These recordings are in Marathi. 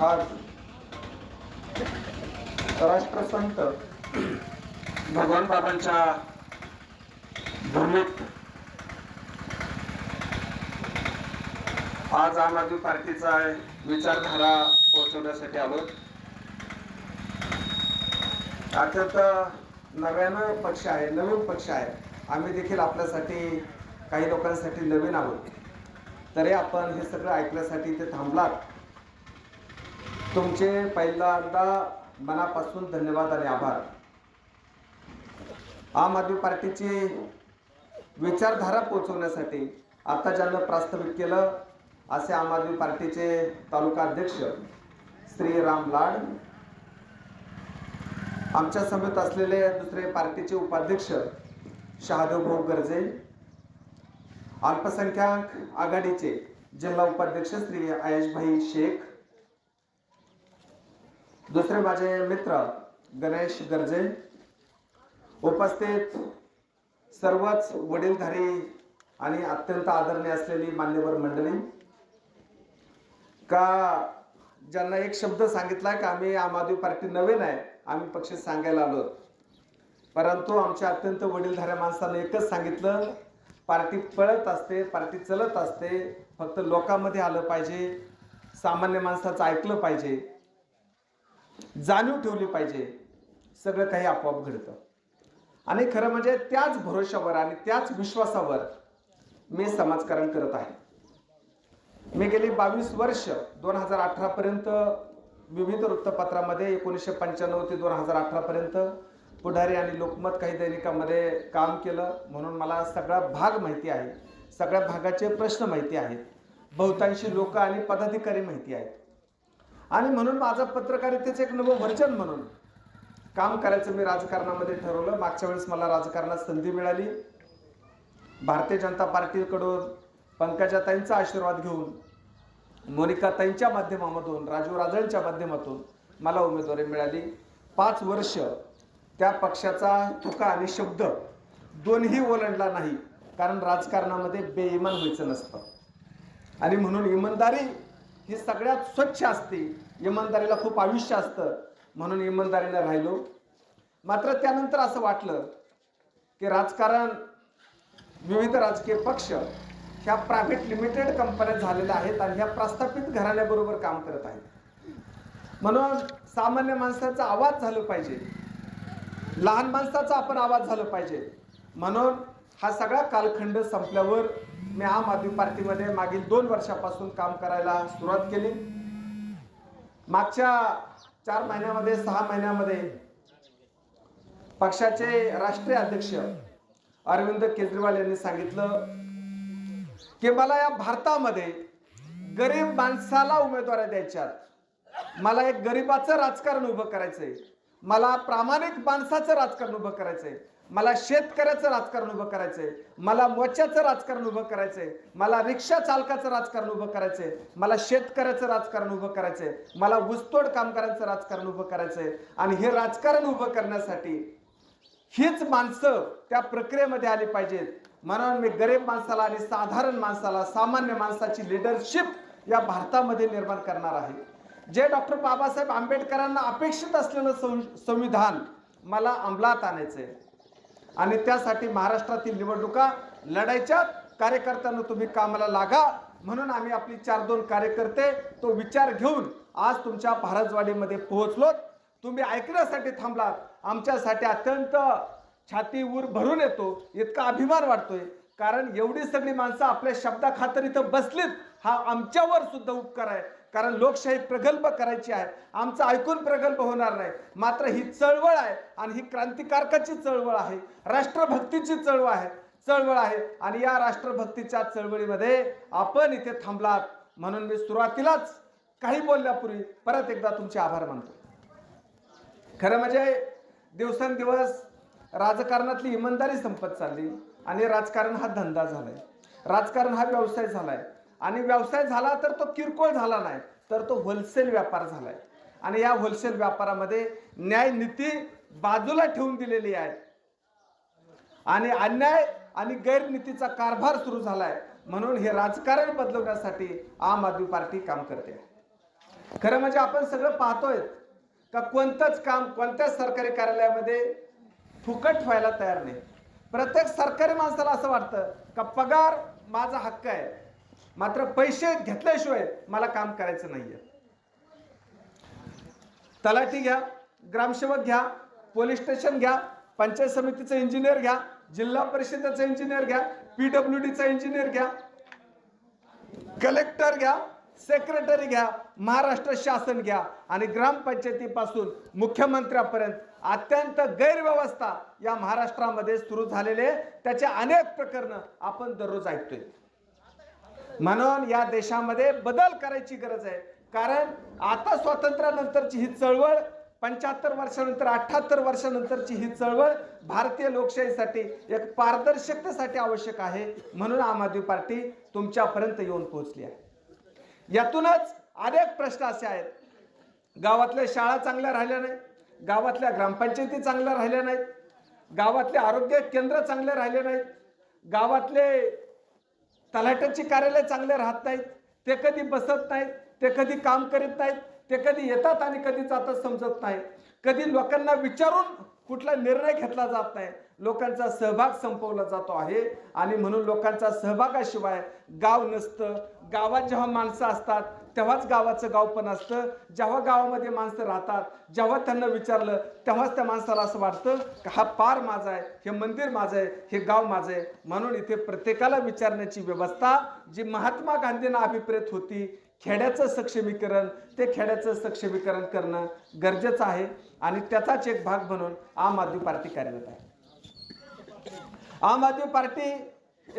आज राष्ट्रसंत भगवान बाबांच्या भूमीत आज आम आदमी पार्टीचा विचारधारा पोहोचवण्यासाठी आलो अर्थात नव्यानं पक्ष आहे नवीन पक्ष आहे. आम्ही देखील आपल्यासाठी काही लोकांसाठी नवीन आहोत. तरी आपण हे सगळं ऐकण्यासाठी ते थांबलात. तुमचे पहिल्यांदा मनापासून धन्यवाद आणि आभार. आम आदमी पार्टीची विचारधारा पोहोचवण्यासाठी आता ज्यांना प्रास्ताविक केलं असे आम आदमी पार्टीचे तालुका अध्यक्ष श्री राम लाड आमच्या समेत असलेले दुसरे पार्टीचे उपाध्यक्ष शहादेव भाऊ गर्जे अल्पसंख्याक आघाडीचे जिल्हा उपाध्यक्ष श्री आयशभाई शेख दुसरे माझे मित्र गणेश गर्जे उपस्थित सर्वच वडीलधारी आणि अत्यंत आदरणीय असलेली मान्यवर मंडळी. का ज्यांना एक शब्द सांगितला की आम्ही आम आदमी पार्टी नवीन आहे आम्ही पक्ष सांगायला आलो. परंतु आमच्या अत्यंत वडीलधाऱ्या माणसानं एकच सांगितलं पार्टी पळत असते पार्टी चलत असते फक्त लोकांमध्ये आलं पाहिजे सामान्य माणसाचं ऐकलं पाहिजे. जाणीव ठेवली पाहिजे. सगळं काही आपोआप घडतं. आणि खरं म्हणजे त्याच भरोशावर आणि त्याच विश्वासावर मी समाजकारण करत आहे. मी गेली बावीस वर्ष दोन हजार अठरापर्यंत विविध वृत्तपत्रामध्ये एकोणीसशे पंच्याण्णव ते दोन हजार अठरापर्यंत पुढारी आणि लोकमत काही दैनिकामध्ये काम केलं. म्हणून मला सगळा भाग माहिती आहे. सगळ्या भागाचे प्रश्न माहिती आहेत. बहुतांशी लोक आणि पदाधिकारी माहिती आहेत. आणि म्हणून माझं पत्रकारितेचं एक नवं वर्जन म्हणून काम करायचं मी राजकारणामध्ये ठरवलं. मागच्या वेळेस मला राजकारणात संधी मिळाली. भारतीय जनता पार्टीकडून पंकजाताईंचा आशीर्वाद घेऊन मोनिकाताईंच्या माध्यमामधून राजू राजळच्या माध्यमातून मला उमेदवारी मिळाली. पाच वर्ष त्या पक्षाचा तुका आणि शब्द दोन्ही ओलांडला नाही कारण राजकारणामध्ये बेईमान व्हायचं नसतं. आणि म्हणून इमानदारी ही सगळ्यात स्वच्छ असते. इमानदारीला खूप आयुष्य असतं म्हणून इमानदारीनं राहिलो. मात्र त्यानंतर असं वाटलं की राजकारण विविध राजकीय पक्ष ह्या प्रायव्हेट लिमिटेड कंपन्या झालेल्या आहेत आणि ह्या प्रस्थापित घराण्याबरोबर काम करत आहेत. म्हणून सामान्य माणसाचा आवाज झालं पाहिजे. लहान माणसाचा आपण आवाज झालं पाहिजे. म्हणून हा सगळा कालखंड संपल्यावर मी आम आदमी पार्टीमध्ये मागील दोन वर्षापासून काम करायला सुरुवात केली. मागच्या चार महिन्यामध्ये सहा महिन्यामध्ये पक्षाचे राष्ट्रीय अध्यक्ष अरविंद केजरीवाल यांनी सांगितलं की मला या भारतामध्ये गरीब माणसाला उमेदवाऱ्या द्यायच्यात. मला एक गरिबाचं राजकारण उभं करायचंय. मला प्रामाणिक माणसाचं राजकारण उभं करायचंय. मला शेतकऱ्याचं राजकारण उभं करायचंय मला मोच्याचं राजकारण उभं करायचंय मला रिक्षा चालकाचं राजकारण उभं करायचंय मला शेतकऱ्याचं राजकारण उभं करायचंय मला ऊसतोड कामगारांचं राजकारण उभं करायचंय आणि हे राजकारण उभं करण्यासाठी हीच माणसं त्या प्रक्रियेमध्ये आली पाहिजेत. म्हणून मी गरीब माणसाला आणि साधारण माणसाला सामान्य माणसाची लिडरशिप या भारतामध्ये निर्माण करणार आहे. जे डॉक्टर बाबासाहेब आंबेडकरांना अपेक्षित असलेलं संविधान मला अंमलात आणायचं आहे आणि त्यासाठी महाराष्ट्रातील निवडणुका लढायच्या कार्यकर्त्यांना तुम्ही कामाला लागा. म्हणून आम्ही आपली चार दोन कार्यकर्ते तो विचार घेऊन आज तुमच्या भारतवाडीमध्ये पोहोचलो तुम्ही ऐकण्यासाठी थांबलात. आमच्यासाठी अत्यंत छाती ऊर भरून येतो. इतका अभिमान वाटतोय. कारण एवढी सगळी माणसं आपल्या शब्दाखातर इथं बसलीत. हा आमच्यावर सुद्धा उपकार आहे. कारण लोकशाही प्रगल्भ करायची आहे. आमचं ऐकून प्रगल्भ होणार नाही. मात्र ही चळवळ आहे आणि ही क्रांतिकारकाची चळवळ आहे. राष्ट्रभक्तीची चळवळ आहे. चळवळ आहे. आणि या राष्ट्रभक्तीच्या चळवळीमध्ये आपण इथे थांबलात. म्हणून मी सुरुवातीलाच काही बोलण्यापूर्वी परत एकदा तुमचे आभार मानतो. खरं म्हणजे दिवसेंदिवस राजकारणातली इमानदारी संपत चालली आणि राजकारण हा धंदा झालाय. राजकारण हा व्यवसाय झालाय. आणि व्यवसाय झाला तर तो किरकोळ झाला नाही तर तो होलसेल व्यापार झालाय. आणि या होलसेल व्यापारामध्ये न्याय नीती बाजूला ठेवून दिलेली आहे. आणि अन्याय आणि गैरनीतीचा कारभार सुरू झालाय म्हणून हे राजकारण बदलवण्यासाठी आम आदमी पार्टी काम करते. खरं म्हणजे आपण सगळं पाहतोय का कोणतंच काम कोणत्याच सरकारी कार्यालयामध्ये फुकट व्हायला तयार नाही. प्रत्येक सरकारी माणसाला असं वाटतं का पगार माझा हक्क आहे मात्र पैसे घेतल्याशिवाय मला काम करायचं नाहीये. तलाठी घ्या ग्रामसेवक घ्या पोलीस स्टेशन घ्या पंचायत समितीचं इंजिनियर घ्या जिल्हा परिषदेचं इंजिनियर घ्या पीडब्ल्यू डीचा इंजिनियर घ्या कलेक्टर घ्या सेक्रेटरी घ्या महाराष्ट्र शासन घ्या आणि ग्रामपंचायतीपासून मुख्यमंत्र्यापर्यंत अत्यंत गैरव्यवस्था या महाराष्ट्रामध्ये सुरू झालेले त्याचे अनेक प्रकरणं आपण दररोज ऐकतोय. म्हणून या देशामध्ये बदल करायची गरज आहे. कारण आता स्वातंत्र्यानंतरची ही चळवळ पंच्याहत्तर वर्षानंतर अठ्ठाहत्तर वर्षानंतरची ही चळवळ भारतीय लोकशाहीसाठी एक पारदर्शकतेसाठी आवश्यक आहे. म्हणून आम आदमी पार्टी तुमच्यापर्यंत येऊन पोहोचली आहे. यातूनच अनेक प्रश्न असे आहेत. गावातल्या शाळा चांगल्या राहिल्या नाहीत. गावातल्या ग्रामपंचायती चांगल्या राहिल्या नाहीत. गावातले आरोग्य केंद्र चांगले राहिले नाहीत. गावातले तलाट्याची कार्यालय चांगले राहत नाहीत ते कधी बसत नाहीत ते कधी काम करीत नाहीत ते कधी येतात आणि कधी जातात समजत नाही कधी लोकांना विचारून कुठला निर्णय घेतला जात नाही. लोकांचा सहभाग संपवला जातो आहे आणि म्हणून लोकांचा सहभागाशिवाय गाव नसतं. गावात जेव्हा माणसं असतात तेव्हाच गावाचं गाव पण असतं. जेव्हा गावामध्ये माणसं राहतात जेव्हा त्यांना विचारलं तेव्हाच त्या माणसाला असं वाटतं की हा पार माझा आहे हे मंदिर माझं आहे हे गाव माझं आहे. म्हणून इथे प्रत्येकाला विचारण्याची व्यवस्था जी महात्मा गांधींना अभिप्रेत होती खेड्याचं सक्षमीकरण ते खेड्याचं सक्षमीकरण करणं गरजेचं आहे. आणि त्याचाच एक भाग म्हणून आम आदमी पार्टी कार्यरत आहे. आम आदमी पार्टी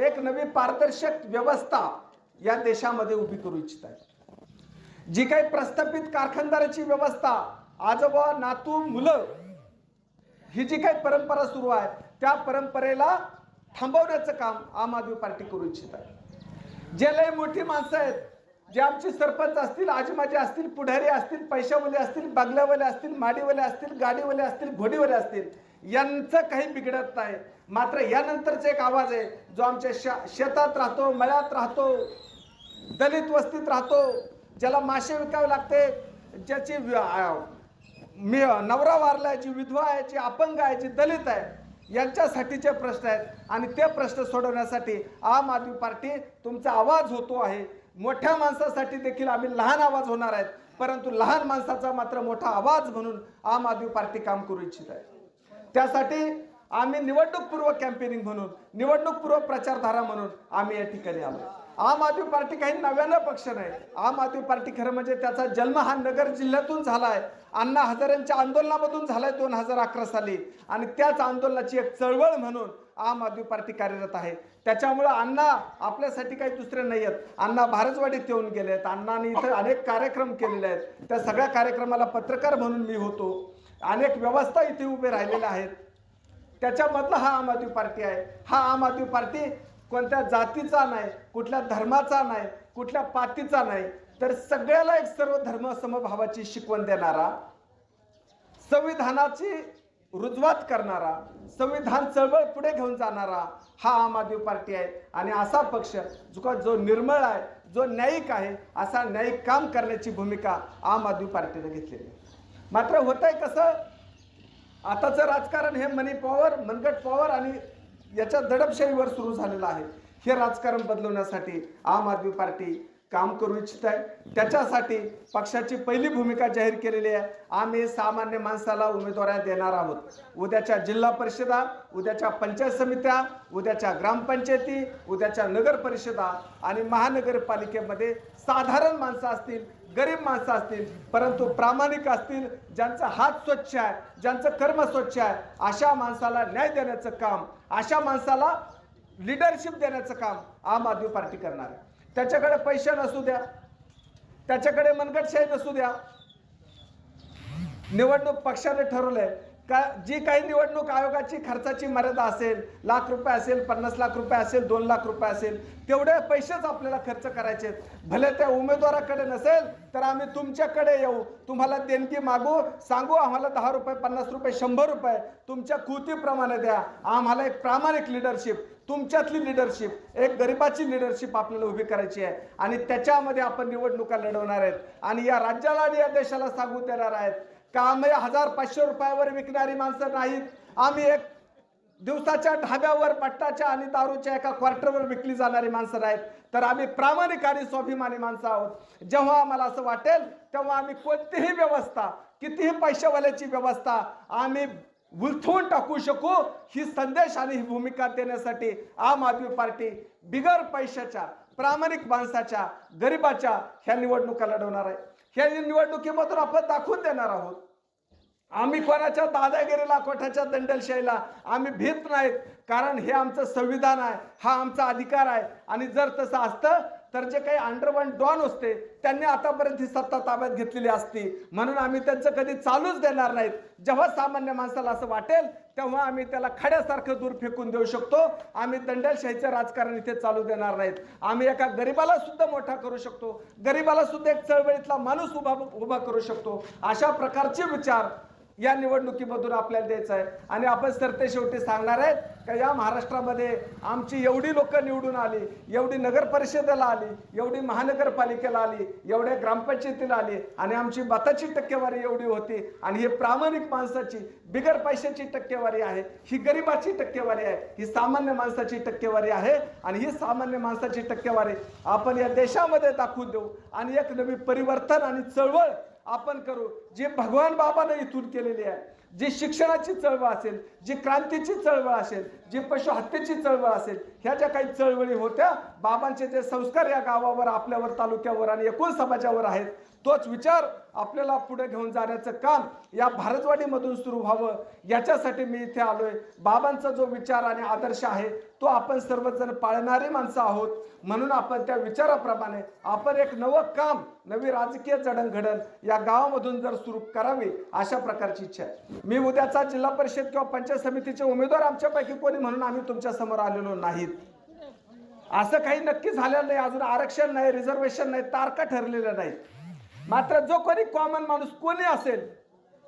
एक नवी पारदर्शक व्यवस्था या देशामध्ये उभी करू इच्छित आहे. जी काही प्रस्थापित कारखानदाराची व्यवस्था आजोबा नातू मुलं ही जी काही परंपरा सुरू आहे त्या परंपरेला थांबवण्याचं काम आम आदमी पार्टी करू इच्छित आहे. जे लय मोठी माणसं आहेत जे आमचे सरपंच असतील आजमाजे असतील पुढारी असतील पैशावाले असतील बागल्यावाले असतील माडीवाले असतील गाडीवाले असतील घोडीवाले असतील यांचं काही बिघडत नाही. मात्र यानंतरचा एक आवाज आहे जो आमच्या शेतात राहतो मळ्यात राहतो दलित वस्तीत राहतो ज्याला मासे विकावे लागते ज्याची मी नवरा वारलाय जी विधवा आहे जी अपंग आहे जी दलित आहे यांच्यासाठीचे प्रश्न आहेत. आणि ते प्रश्न सोडवण्यासाठी आम आदमी पार्टी तुमचा आवाज होतो आहे. मोठ्या माणसासाठी देखील आम्ही लहान आवाज होणार आहेत. परंतु लहान माणसाचा मात्र मोठा आवाज म्हणून आम आदमी पार्टी काम करू इच्छित आहे. त्यासाठी आम्ही निवडणूकपूर्व कॅम्पेनिंग म्हणून निवडणूकपूर्व प्रचारधारा म्हणून आम्ही या ठिकाणी आलो आम आदमी पार्टी काही नव्यानं पक्ष नाही. आम आदमी पार्टी खरं म्हणजे त्याचा जन्म हा नगर जिल्ह्यातून झाला आहे अण्णा हजारेंच्या आंदोलनामधून झालाय दोन हजार अकरा साली. आणि त्याच आंदोलनाची एक चळवळ म्हणून आम आदमी पार्टी कार्यरत आहे. त्याच्यामुळं अण्णा आपल्यासाठी काही दुसरे नाही आहेत. अण्णा भारजवाडीत येऊन गेले आहेत अण्णांनी इथं अनेक कार्यक्रम केलेले आहेत. त्या सगळ्या कार्यक्रमाला पत्रकार म्हणून मी होतो. अनेक व्यवस्था इथे उभे राहिलेल्या आहेत. त्याच्यामधला हा आम आदमी पार्टी आहे. हा आम आदमी पार्टी कोणत्या जातीचा नाही कुठल्या धर्माचा नाही कुठल्या पातीचा नाही तर सगळ्याला एक सर्व धर्म समभावाची शिकवण देणारा संविधानाची रुजवात करणारा संविधान चळवळ पुढे घेऊन जाणारा हा आम आदमी पार्टी आहे. आणि असा पक्ष जो जो निर्मळ आहे जो न्यायिक आहे असा न्यायिक काम करण्याची भूमिका आम आदमी पार्टीने घेतलेली आहे. मात्र होत आहे कसं आताचं राजकारण हे मनी पॉवर मनगट पॉवर आणि याच्या दडपशाहीवर सुरू झालेलं आहे. हे राजकारण बदलवण्यासाठी आम आदमी पार्टी काम करू इच्छित आहे. त्याच्यासाठी पक्षाची पहिली भूमिका जाहीर केलेली आहे. आम्ही सामान्य माणसाला उमेदवाऱ्या देणार आहोत. उद्याच्या जिल्हा परिषदा उद्याच्या पंचायत समित्या उद्याच्या ग्रामपंचायती उद्याच्या नगर परिषदा आणि महानगरपालिकेमध्ये साधारण माणसं असतील गरीब माणसं असतील परंतु प्रामाणिक असतील ज्यांचा हात स्वच्छ आहे ज्यांचं कर्म स्वच्छ आहे अशा माणसाला न्याय देण्याचं काम अशा माणसाला लिडरशिप देण्याचं काम आम आदमी पार्टी करणार आहे. त्याच्याकडे पैसे नसू द्या. त्याच्याकडे मनगटशाही नसू द्या. निवडणूक पक्षाने ठरवलंय. का जी काही निवडणूक आयोगाची खर्चाची मर्यादा असेल लाख रुपये असेल पन्नास लाख रुपये असेल दोन लाख रुपये असेल तेवढे पैसेच आपल्याला खर्च करायचे आहेत. भले त्या उमेदवाराकडे नसेल तर आम्ही तुमच्याकडे येऊ. तुम्हाला देणगी मागू सांगू आम्हाला दहा रुपये पन्नास रुपये शंभर रुपये. तुमच्या कृतीप्रमाणे द्या. आम्हाला एक प्रामाणिक लिडरशिप तुमच्यातली लिडरशिप एक गरिबाची लिडरशिप आपल्याला उभी करायची आहे. आणि त्याच्यामध्ये आपण निवडणुका लढवणार आहेत. आणि या राज्याला आणि या देशाला सांगू देणार आहेत. का आम्ही हजार पाचशे रुपयावर विकणारी माणसं नाहीत. आम्ही एक दिवसाच्या ढाब्यावर पट्टाच्या आणि दारूच्या एका क्वार्टरवर विकली जाणारी माणसं नाहीत. तर आम्ही प्रामाणिक आणि स्वाभिमानी माणसं आहोत. जेव्हा आम्हाला असं वाटेल तेव्हा आम्ही कोणतीही व्यवस्था कितीही पैशावाल्याची व्यवस्था आम्ही उलथवून टाकू शकू. ही संदेश आणि ही भूमिका देण्यासाठी आम आदमी पार्टी बिगर पैशाच्या प्रामाणिक माणसाच्या गरिबाच्या ह्या निवडणुका लढवणार आहे. ह्या निवडणुकीमधून आपण दाखवून देणार आहोत. आम्ही कोणाच्या दादागिरीला कोठाच्या दंडलशाहीला आम्ही भीत नाहीत. कारण हे आमचं संविधान आहे हा आमचा अधिकार आहे. आणि जर तसं असतं तर जे काही अंडरवन डॉन असते त्यांनी आतापर्यंत ही सत्ता ताब्यात घेतलेली असती. म्हणून आम्ही त्यांचं कधी चालूच देणार नाहीत. जेव्हा सामान्य माणसाला असं वाटेल तेव्हा आम्ही त्याला खड्यासारखं दूर फेकून देऊ शकतो. आम्ही दंडलशाहीचं राजकारण इथे चालू देणार नाहीत. आम्ही एका गरीबाला सुद्धा मोठा करू शकतो. गरीबाला सुद्धा एक चळवळीतला माणूस उभा उभा करू शकतो. अशा प्रकारचे विचार या निवडणुकीमधून आपल्याला द्यायचं आहे. आणि आपण सरते शेवटी सांगणार आहेत का या महाराष्ट्रामध्ये आमची एवढी लोक निवडून आली एवढी नगर परिषदेला आली एवढी महानगरपालिकेला आली एवढ्या ग्रामपंचायतीला आली आणि आमची मताची टक्केवारी एवढी होती आणि हे प्रामाणिक माणसाची बिगर पैशाची टक्केवारी आहे ही गरिबाची टक्केवारी आहे ही सामान्य माणसाची टक्केवारी आहे आणि ही सामान्य माणसाची टक्केवारी आपण या देशामध्ये दाखवून देऊ आणि एक नवी परिवर्तन आणि चळवळ आपण करू. जे भगवान बाबानं इथून केलेले आहे जे शिक्षणाची चळवळ असेल जी क्रांतीची चळवळ असेल जी पशु हत्येची चळवळ असेल ह्या ज्या काही चळवळी होत्या बाबांचे जे संस्कार या गावावर आपल्यावर तालुक्यावर आणि एकूण समाजावर आहेत. तोच विचार आपल्याला पुढे घेऊन जाण्याचं काम या भारतवाडीमधून सुरू व्हावं याच्यासाठी मी इथे आलोय. बाबांचा जो विचार आणि आदर्श आहे तो आपण सर्वजण पाळणारी माणसं आहोत. म्हणून आपण त्या विचाराप्रमाणे आपण एक नवं काम नवी राजकीय जडणघडण या गावामधून जर सुरू करावी अशा प्रकारची इच्छा आहे. मी उद्याचा जिल्हा परिषद किंवा पंचायत समितीचे उमेदवार आमच्यापैकी कोणी म्हणून आम्ही तुमच्यासमोर आलेलो नाहीत. असं काही नक्की झालेलं नाही अजून आरक्षण नाही रिझर्वेशन नाही तारखा ठरलेल्या नाहीत. मात्र जो कोणी कॉमन माणूस कोणी असेल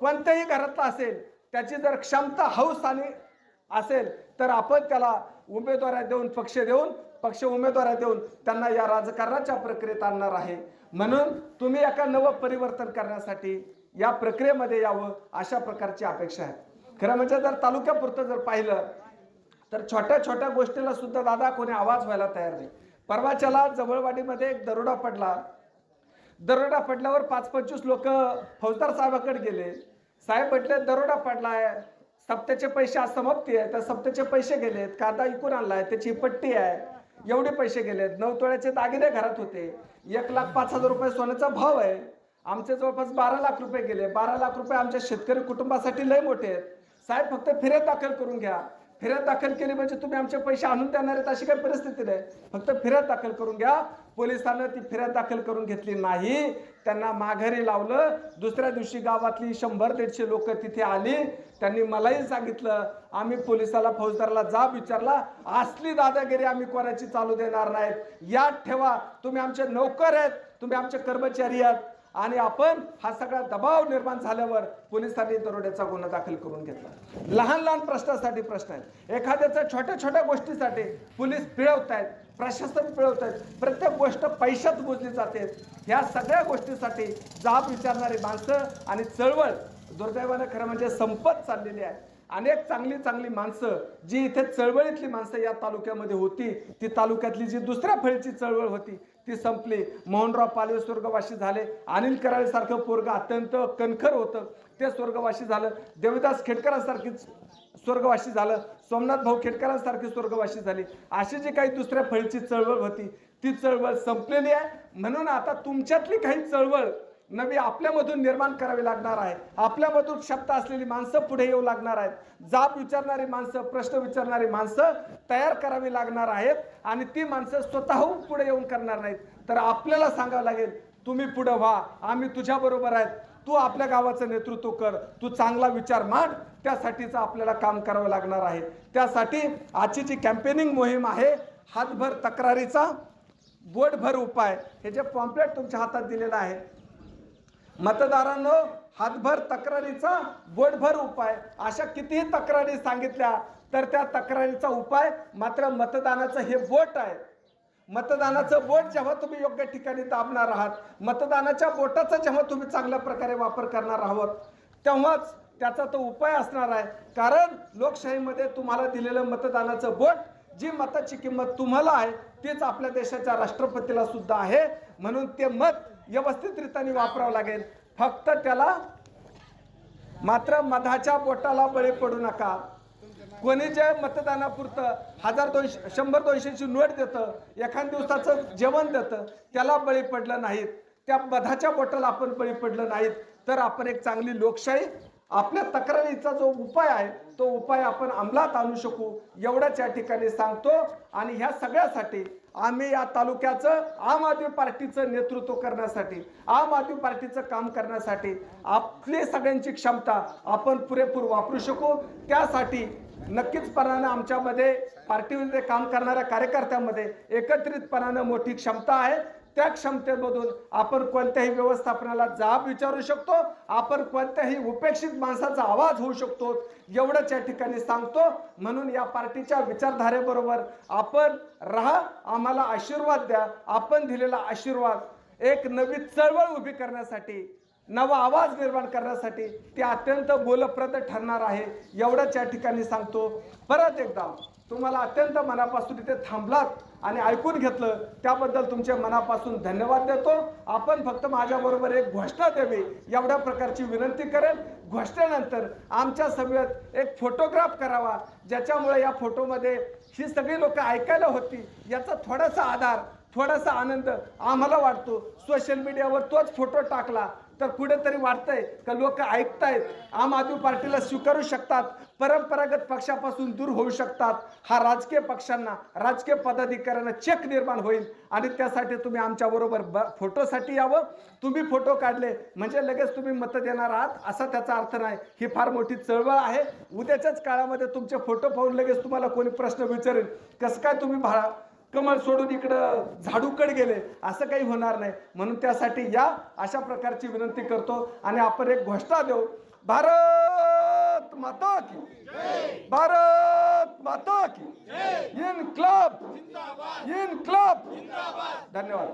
कोणत्याही घरातला असेल त्याची जर क्षमता हौस आणि असेल तर आपण त्याला उमेदवाऱ्या देऊन पक्ष देऊन पक्ष उमेदवाऱ्या देऊन त्यांना या राजकारणाच्या प्रक्रियेत आणणार आहे. म्हणून तुम्ही एका नवं परिवर्तन करण्यासाठी या प्रक्रियेमध्ये यावं अशा प्रकारची अपेक्षा आहे. खरं म्हणजे जर तालुक्यापुरतं जर पाहिलं तर छोट्या छोट्या गोष्टीला सुद्धा दादा कोणी आवाज व्हायला तयार नाही. परवाच्याला जवळवाडीमध्ये एक दरोडा पडला दरोडा पडल्यावर पाच पंचवीस लोक फौजदार साहेबाकडे गेले. साहेब म्हटले दरोडा पडलाय. सप्त्याचे पैसे आज समाप्ती आहे. त्या सप्त्याचे पैसे गेलेत. कांदा इकून आणलाय. त्याची पट्टी आहे. एवढे पैसे गेलेत. नऊ तोळ्याचे दागिने घरात होते. एक लाख पाच हजार रुपये सोन्याचा भाव आहे. आमचे जवळपास बारा लाख रुपये गेले. बारा लाख रुपये आमच्या शेतकरी कुटुंबासाठी लय मोठे आहेत. साहेब फक्त फिर्याद दाखल करून घ्या. फिर्याद दाखल केली म्हणजे तुम्ही आमचे पैसे आणून देणार आहेत अशी काही परिस्थिती नाही. फक्त फिर्याद दाखल करून घ्या. पोलिसांना ती फिर्याद दाखल करून घेतली नाही. त्यांना माघारी लावलं. दुसऱ्या दिवशी गावातली शंभर दीडशे लोक तिथे आली. त्यांनी मलाही सांगितलं आम्ही पोलिसाला फौजदारला जाब विचारला. असली दादागिरी आम्ही कोणाची चालू देणार नाहीत. याद ठेवा. तुम्ही आमचे नोकर आहेत. तुम्ही आमचे कर्मचारी आहात. आणि आपण हा सगळा दबाव निर्माण झाल्यावर पोलिसांनी दरोड्याचा गुन्हा दाखल करून घेतला. लहान लहान प्रश्नासाठी प्रश्न आहेत. एखाद्याच्या छोट्या छोट्या गोष्टीसाठी पोलीस पिळवत आहेत प्रशासन पिळवत आहेत प्रत्येक गोष्ट पैशात मोजली जाते. ह्या सगळ्या गोष्टीसाठी जाब विचारणारी माणसं आणि चळवळ दुर्दैवानं खरं म्हणजे संपत चाललेली आहे. अनेक चांगली चांगली माणसं जी इथे चळवळीतली माणसं या तालुक्यामध्ये होती ती तालुक्यातली जी दुसऱ्या फळीची चळवळ होती ती संपली. मोहनराव पालवे स्वर्गवासी झाले. अनिल कराळेसारखं पोरग अत्यंत कणखर होतं. ते स्वर्गवासी झालं. देवदास खेडकरांसारखीच स्वर्गवासी झालं. सोमनाथ भाऊ खेडकरांसारखी स्वर्गवासी झाली. अशी जी काही दुसऱ्या फळीची चळवळ होती ती चळवळ संपलेली आहे. म्हणून आता तुमच्यातली काही चळवळ नवी आपल्यामधून निर्माण करावी लागणार आहे. आपल्यामधून शब्द असलेली माणसं पुढे येऊ लागणार आहेत. जाब विचारणारी माणसं प्रश्न विचारणारी माणसं तयार करावी लागणार आहेत आणि ती माणसं स्वतःहून पुढे येऊन करणार नाहीत. तर आपल्याला सांगावं लागेल तुम्ही पुढं व्हा आम्ही तुझ्याबरोबर आहेत. तू आपल्या गावाचं नेतृत्व कर तू चांगला विचार मांड त्यासाठीचं आपल्याला काम करावं लागणार आहे. त्यासाठी आजची जी कॅम्पेनिंग मोहीम आहे हातभर तक्रारीचा बोटभर उपाय. हे जे पॉम्पलेट तुमच्या हातात दिलेलं आहे मतदारांनो हातभर तक्रारीचा बोटभर उपाय. अशा कितीही तक्रारी सांगितल्या तर त्या तक्रारीचा उपाय मात्र मतदानाचं हे बोट आहे. मतदानाचं बोट जेव्हा तुम्ही योग्य ठिकाणी दाबणार आहात मतदानाच्या बोटाचा जेव्हा तुम्ही चांगल्या प्रकारे वापर करणार आहोत तेव्हाच त्याचा तो उपाय असणार आहे. कारण लोकशाहीमध्ये तुम्हाला दिलेलं मतदानाचं बोट जी मताची किंमत तुम्हाला आहे तीच आपल्या देशाच्या राष्ट्रपतीला सुद्धा आहे. म्हणून ते मत व्यवस्थितरित्याने वापरावं लागेल. फक्त त्याला मात्र मधाच्या बोटाला बळी पडू नका. कोणी जे मतदानापुरतं हजार दोनशे शंभर दोनशेची नोट देतं एखाद दिवसाचं जेवण देतं त्याला बळी पडलं नाहीत. त्या मधाच्या बोटाला आपण बळी पडलं नाहीत. तर आपण एक चांगली लोकशाही आपल्या तक्रारीचा जो उपाय आहे तो उपाय आपण अंमलात आणू शकू. एवढंच या ठिकाणी सांगतो. आणि ह्या सगळ्यासाठी आम्ही या तालुक्याचं आम आदमी पार्टीचं नेतृत्व करण्यासाठी आम आदमी पार्टीचं काम करण्यासाठी आपली सगळ्यांची क्षमता आपण पुरेपूर वापरू शकू. त्यासाठी नक्कीचपणानं आमच्यामध्ये पार्टीमध्ये काम करणाऱ्या कार्यकर्त्यांमध्ये एकत्रितपणानं मोठी क्षमता आहे. त्या क्षमतेमधून आपण कोणत्याही व्यवस्थापनाला जाब विचारू शकतो आपण कोणत्याही उपेक्षित माणसाचा आवाज होऊ शकतो. एवढंच या ठिकाणी सांगतो. म्हणून या पार्टीच्या विचारधारेबरोबर आपण राहा आम्हाला आशीर्वाद द्या. आपण दिलेला आशीर्वाद एक नवी चळवळ उभी करण्यासाठी नवा आवाज निर्माण करण्यासाठी ते अत्यंत बोलप्रद ठरणार आहे. एवढंच या ठिकाणी सांगतो. परत एकदा तुम्हाला अत्यंत मनापासून इथे थांबलात. आणि ऐकून घेतलं त्याबद्दल तुमच्या मनापासून धन्यवाद देतो. आपण फक्त माझ्याबरोबर एक घोषणा द्यावी एवढ्या प्रकारची विनंती करेल घोषणेनंतर आमच्या सभेत एक फोटोग्राफ करावा ज्याच्यामुळे या फोटोमध्ये ही सगळी लोक ऐकायला होती. याचा थोडासा आधार थोडासा आनंद आम्हाला वाटतो. सोशल मीडियावर तोच फोटो टाकला. तर कुठेतरी वाटतंय का लोक ऐकतायत? आम आदमी पार्टीला स्वीकारू शकतात परंपरागत पक्षापासून दूर होऊ शकतात. हा राजकीय पक्षांना राजकीय पदाधिकाऱ्यांना चेक निर्माण होईल आणि त्यासाठी तुम्ही आमच्याबरोबर ब फोटोसाठी यावं. तुम्ही फोटो काढले म्हणजे लगेच तुम्ही मतं देणार आहात असा त्याचा अर्थ नाही. ही फार मोठी चळवळ आहे. उद्याच्याच काळामध्ये तुमचे फोटो पाहून लगेच तुम्हाला कोणी प्रश्न विचारेल कसं काय तुम्ही भा कमळ सोडून इकडं झाडूकड गेले. असं काही होणार नाही. म्हणून त्यासाठी या अशा प्रकारची विनंती करतो आणि आपण एक घोषणा देऊ. भारत माता की भारत माता की इन क्लब इन क्लब धन्यवाद.